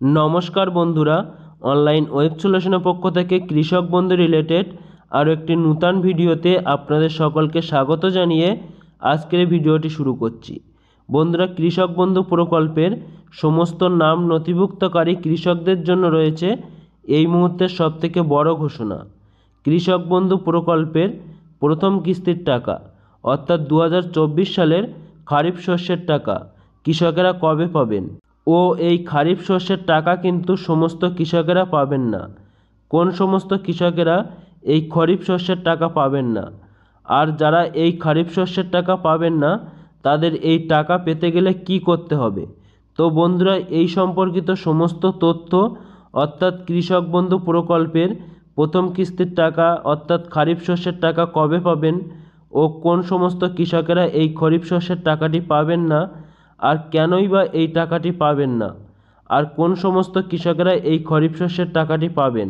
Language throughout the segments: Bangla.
নমস্কার বন্ধুরা অনলাইন ওয়েব সলিউশনের পক্ষ থেকে কৃষক বন্ধু রিলেটেড আরও একটি নূতন ভিডিওতে আপনাদের সকলকে স্বাগত জানিয়ে আজকের ভিডিওটি শুরু করছি। বন্ধুরা, কৃষক বন্ধু প্রকল্পের সমস্ত নাম নথিভুক্তকারী কৃষকদের জন্য রয়েছে এই মুহূর্তের সবথেকে বড় ঘোষণা। কৃষক বন্ধু প্রকল্পের প্রথম কিস্তির টাকা, অর্থাৎ দু হাজার চব্বিশ সালের খারিফ শস্যের টাকা কৃষকেরা কবে পাবেন? ও এই খারিফ শস্যের টাকা কিন্তু সমস্ত কৃষকেরা পাবেন না। কোন সমস্ত কৃষকেরা এই খরিফ শস্যের টাকা পাবেন না? আর যারা এই খারিফ শস্যের টাকা পাবেন না, তাদের এই টাকা পেতে গেলে কি করতে হবে? তো বন্ধুরা, এই সম্পর্কিত সমস্ত তথ্য, অর্থাৎ কৃষক বন্ধু প্রকল্পের প্রথম কিস্তির টাকা, অর্থাৎ খারিফ শস্যের টাকা কবে পাবেন ও কোন সমস্ত কৃষকেরা এই খরিফ শস্যের টাকাটি পাবেন না আর কেনই বা এই টাকাটি পাবেন না? আর কোন সমস্ত কৃষকেরা এই খরিফ শস্যের টাকাটি পাবেন?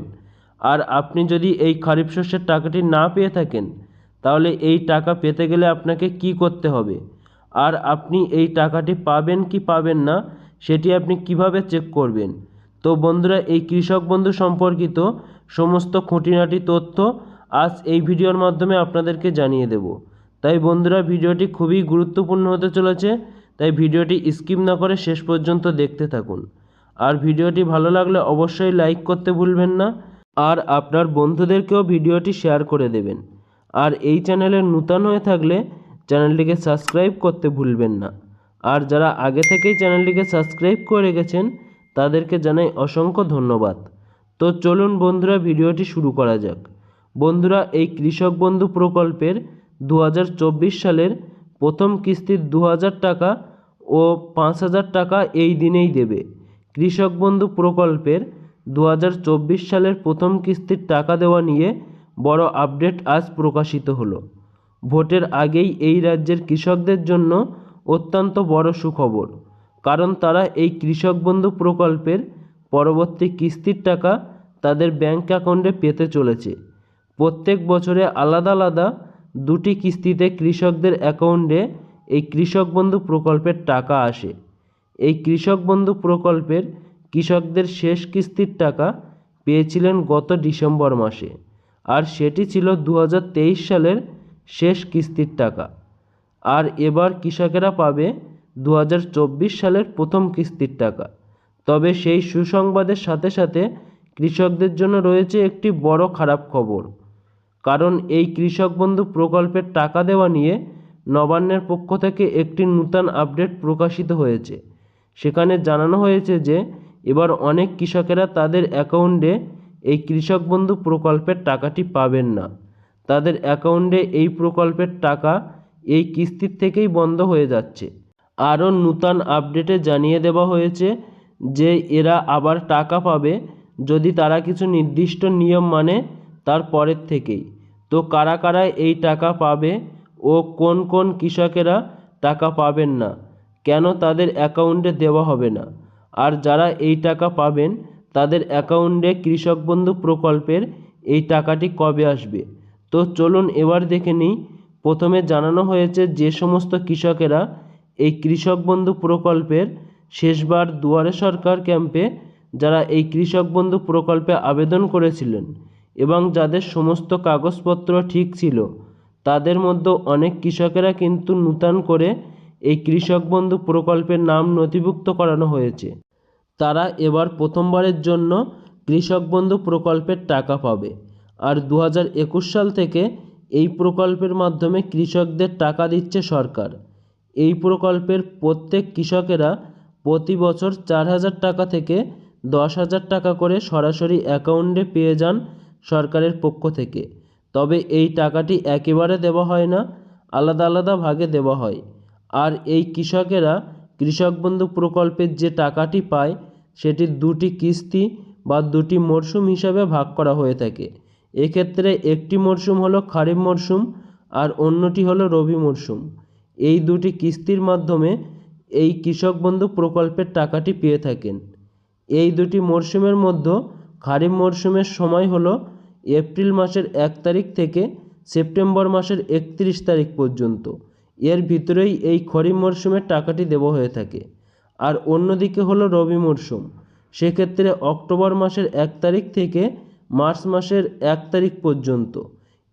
আর আপনি যদি এই খরিফ শস্যের টাকাটি না পেয়ে থাকেন, তাহলে এই টাকা পেতে গেলে আপনাকে কি করতে হবে? আর আপনি এই টাকাটি পাবেন কি পাবেন না, সেটি আপনি কীভাবে চেক করবেন? তো বন্ধুরা, এই কৃষক বন্ধু সম্পর্কিত সমস্ত খুঁটিনাটি তথ্য আজ এই ভিডিওর মাধ্যমে আপনাদেরকে জানিয়ে দেব। তাই বন্ধুরা, ভিডিওটি খুবই গুরুত্বপূর্ণ হতে চলেছে। তাই ভিডিওটি স্কিপ না করে শেষ পর্যন্ত দেখতে থাকুন। আর ভিডিওটি ভালো লাগলে অবশ্যই লাইক করতে ভুলবেন না। আর আপনার বন্ধুদেরকেও ভিডিওটি শেয়ার করে দেবেন। আর এই চ্যানেলে নূতন হয়ে থাকলে চ্যানেলটিকে সাবস্ক্রাইব করতে ভুলবেন না। আর যারা আগে থেকেই চ্যানেলটিকে সাবস্ক্রাইব করে রেখেছেন তাদেরকে জানাই অসংখ্য ধন্যবাদ। তো চলুন বন্ধুরা, ভিডিওটি শুরু করা যাক। বন্ধুরা, এই কৃষক বন্ধু প্রকল্পের দু হাজার চব্বিশ সালের প্রথম কিস্তির দু হাজার টাকা ও পাঁচ হাজার টাকা এই দিনেই দেবে। কৃষক বন্ধু প্রকল্পের দু হাজার চব্বিশ সালের প্রথম কিস্তির টাকা দেওয়া নিয়ে বড় আপডেট আজ প্রকাশিত হলো। ভোটের আগেই এই রাজ্যের কৃষকদের জন্য অত্যন্ত বড় সুখবর, কারণ তারা এই কৃষক বন্ধু প্রকল্পের পরবর্তী কিস্তির টাকা তাদের ব্যাংক অ্যাকাউন্টে পেতে চলেছে। প্রত্যেক বছরে আলাদা আলাদা দুটি কিস্তিতে কৃষকদের অ্যাকাউন্টে এই কৃষক বন্ধু প্রকল্পের টাকা আসে। এই কৃষক বন্ধু প্রকল্পের কৃষকদের শেষ কিস্তির টাকা পেয়েছিলেন গত ডিসেম্বর মাসে, আর সেটি ছিল দু হাজার তেইশ সালের শেষ কিস্তির টাকা। আর এবার কৃষকেরা পাবে দু হাজার চব্বিশ সালের প্রথম কিস্তির টাকা। তবে সেই সুসংবাদের সাথে সাথে কৃষকদের জন্য রয়েছে একটি বড় খারাপ খবর। কারণ এই কৃষক বন্ধু প্রকল্পের টাকা দেওয়া নিয়ে নবান্নের পক্ষ থেকে একটি নূতন আপডেট প্রকাশিত হয়েছে। সেখানে জানানো হয়েছে যে, এবার অনেক কৃষকেরা তাদের অ্যাকাউন্টে এই কৃষক বন্ধু প্রকল্পের টাকাটি পাবেন না। তাদের অ্যাকাউন্টে এই প্রকল্পের টাকা এই কিস্তির থেকেই বন্ধ হয়ে যাচ্ছে। আরও নূতন আপডেটে জানিয়ে দেওয়া হয়েছে যে, এরা আবার টাকা পাবে যদি তারা কিছু নির্দিষ্ট নিয়ম মানে তার পরের থেকেই। তো কারা কারা এই টাকা পাবে ও কোন কোন কৃষকেরা টাকা পাবেন না? কেন তাদের অ্যাকাউন্টে দেওয়া হবে না? আর যারা এই টাকা পাবেন, তাদের অ্যাকাউন্টে কৃষক বন্ধু প্রকল্পের এই টাকাটি কবে আসবে? তো চলুন এবার দেখে নিই। প্রথমে জানানো হয়েছে যে সমস্ত কৃষকেরা এই কৃষক বন্ধু প্রকল্পের শেষবার দুয়ারে সরকার ক্যাম্পে যারা এই কৃষক বন্ধু প্রকল্পে আবেদন করেছিলেন এবং যাদের সমস্ত কাগজপত্র ঠিক ছিল, তাদের মধ্যে অনেক কৃষকেরা কিন্তু নূতন করে এই কৃষক বন্ধু প্রকল্পের নাম নথিভুক্ত করানো হয়েছে। তারা এবার প্রথমবারের জন্য কৃষক বন্ধু প্রকল্পের টাকা পাবে। আর দু সাল থেকে এই প্রকল্পের মাধ্যমে কৃষকদের টাকা দিচ্ছে সরকার। এই প্রকল্পের প্রত্যেক কৃষকেরা প্রতি বছর চার হাজার টাকা থেকে দশ হাজার টাকা করে সরাসরি অ্যাকাউন্টে পেয়ে যান সরকারের পক্ষ থেকে। তবে এই টাকাটি একেবারে দেওয়া হয় না, আলাদা আলাদা ভাগে দেওয়া হয়। আর এই কৃষকেরা কৃষক বন্ধু প্রকল্পের যে টাকাটি পায়, সেটি দুটি কিস্তি বা দুটি মরশুম হিসাবে ভাগ করা হয়ে থাকে। এক্ষেত্রে একটি মরশুম হলো খারিফ মরশুম আর অন্যটি হলো রবি মরশুম এই দুটি কিস্তির মাধ্যমে এই কৃষক বন্ধু প্রকল্পের টাকাটি পেয়ে থাকেন। এই দুটি মরশুমের মধ্যে খারিফ মরশুমের সময় হলো এপ্রিল মাসের এক তারিখ থেকে সেপ্টেম্বর মাসের একত্রিশ তারিখ পর্যন্ত। এর ভিতরেই এই খরিফ মরশুমের টাকাটি দেওয়া হয়ে থাকে। আর অন্যদিকে হলো রবি মরশুম। সেক্ষেত্রে অক্টোবর মাসের এক তারিখ থেকে মার্চ মাসের এক তারিখ পর্যন্ত।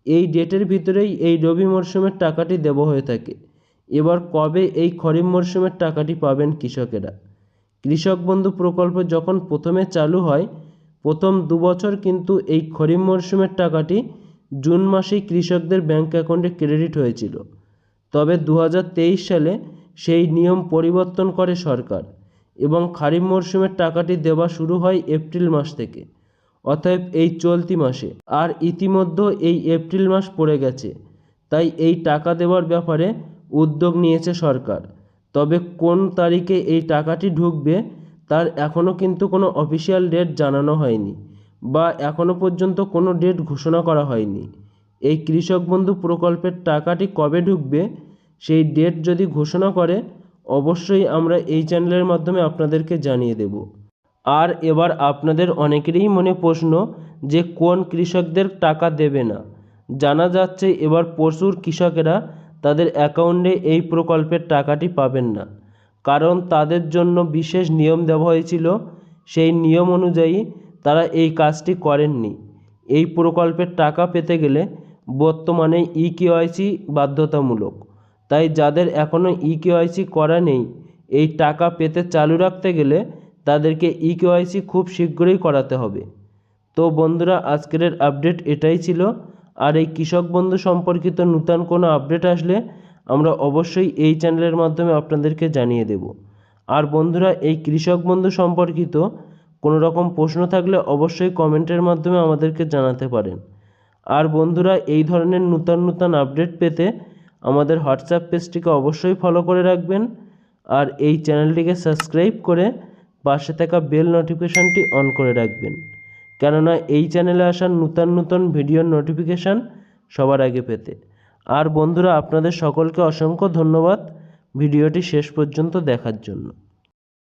এই ডেটের ভিতরেই এই রবি মরশুমের টাকাটি দেওয়া হয়ে থাকে। এবার কবে এই খরিফ মরশুমের টাকাটি পাবেন কৃষকেরা? কৃষক বন্ধু প্রকল্প যখন প্রথমে চালু হয় প্রথম দু বছর কিন্তু এই খরিফ মরশুমের টাকাটি জুন মাসেই কৃষকদের ব্যাংক অ্যাকাউন্টে ক্রেডিট হয়েছিল। তবে দু হাজার তেইশ সালে সেই নিয়ম পরিবর্তন করে সরকার এবং খারিফ মরশুমের টাকাটি দেওয়া শুরু হয় এপ্রিল মাস থেকে, অতএব এই চলতি মাসে। আর ইতিমধ্যে এই এপ্রিল মাস পড়ে গেছে, তাই এই টাকা দেওয়ার ব্যাপারে উদ্যোগ নিয়েছে সরকার। তবে কোন তারিখে এই টাকাটি ঢুকবে তার এখনও কিন্তু কোনো অফিসিয়াল ডেট জানানো হয়নি বা এখনও পর্যন্ত কোনো ডেট ঘোষণা করা হয়নি। এই কৃষক বন্ধু প্রকল্পের টাকাটি কবে ঢুকবে, সেই ডেট যদি ঘোষণা করে, অবশ্যই আমরা এই চ্যানেলের মাধ্যমে আপনাদেরকে জানিয়ে দেব। আর এবার আপনাদের অনেকেরই মনে প্রশ্ন যে কোন কৃষকদের টাকা দেবে না? জানা যাচ্ছে এবার প্রচুর কৃষকেরা তাদের অ্যাকাউন্টে এই প্রকল্পের টাকাটি পাবেন না। কারণ তাদের জন্য বিশেষ নিয়ম দেওয়া হয়েছিল। সেই নিয়ম অনুযায়ী তারা এই কাজটি করেননি। এই প্রকল্পের টাকা পেতে গেলে বর্তমানে ই কেওয়াইসি বাধ্যতামূলক। তাই যাদের এখনও ই কেওয়াইসি করা নেই, এই টাকা পেতে চালু রাখতে গেলে তাদেরকে ই কেওয়াইসি খুব শীঘ্রই করাতে হবে। তো বন্ধুরা, আজকের আপডেট এটাই ছিল। আর এই কৃষক বন্ধু সম্পর্কিত নূতন কোনো আপডেট আসলে আমরা অবশ্যই এই চ্যানেলের মাধ্যমে আপনাদেরকে জানিয়ে দেব। আর বন্ধুরা, এই কৃষক বন্ধু সম্পর্কিত কোনো রকম প্রশ্ন থাকলে অবশ্যই কমেন্টের মাধ্যমে আমাদেরকে জানাতে পারেন। আর বন্ধুরা, এই ধরনের নূতন নূতন আপডেট পেতে আমাদের হোয়াটসঅ্যাপ পেজটিকে অবশ্যই ফলো করে রাখবেন। আর এই চ্যানেলটিকে সাবস্ক্রাইব করে পাশে থাকা বেল নোটিফিকেশানটি অন করে রাখবেন। কেননা, এই চ্যানেলে আসা নূতন নূতন ভিডিওর নোটিফিকেশান সবার আগে পেতে। আর বন্ধুরা আপনাদের সকলকে অসংখ্য ধন্যবাদ ভিডিওটি শেষ পর্যন্ত দেখার জন্য।